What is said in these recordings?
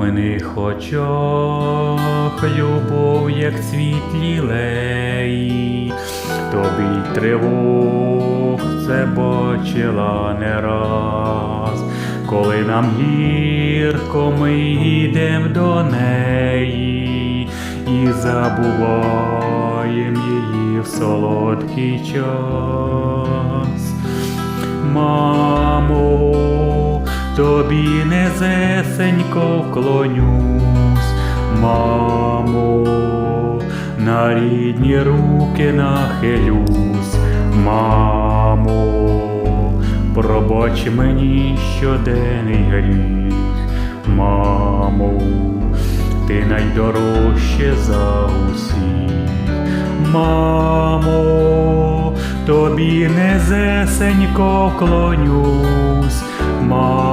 У маминих очах любов, як світлі леї, тобі й тривог це бачила не раз, коли нам гірко ми йдем до неї і забуваєм її в солодкий час. Мамо, тобі незесенько вклонюсь, мамо, на рідні руки нахилюсь, мамо, пробач мені щоденний гріх, мамо, ти найдорожче за усіх, мамо, тобі незесенько клонюсь, мамо,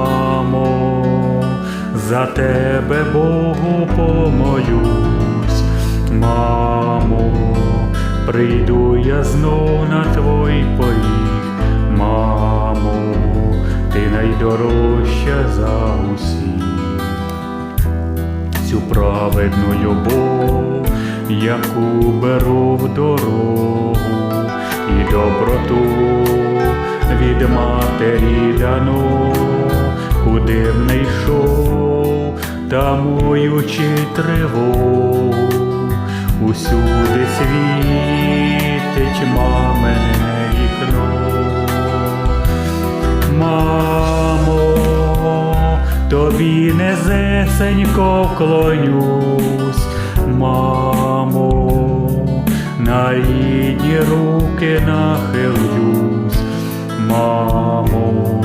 за тебе Богу помолюсь, мамо, прийду я знов на твій поріг, мамо, ти найдорожча за усіх. Цю праведну любов, яку беру в дорогу, і доброту від матері дано, куди не йшов, тамуючи тривогу, усюди світить мамине вікно. Мамо, тобі незесенько вклонюсь, мамо, на рідні руки нахилюсь, мамо,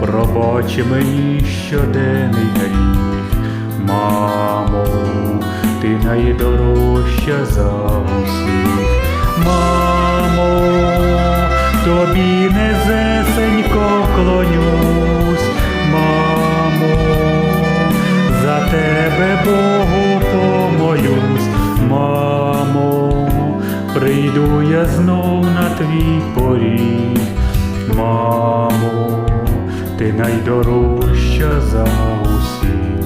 пробач мені щоденний гріх, мамо, ти найдорожча за усіх, мамо, тобі незесенько вклонюсь, мамо, за тебе Богу помолюсь, мамо, прийду я знов на твій поріг, мамо, ти найдорожча за усіх.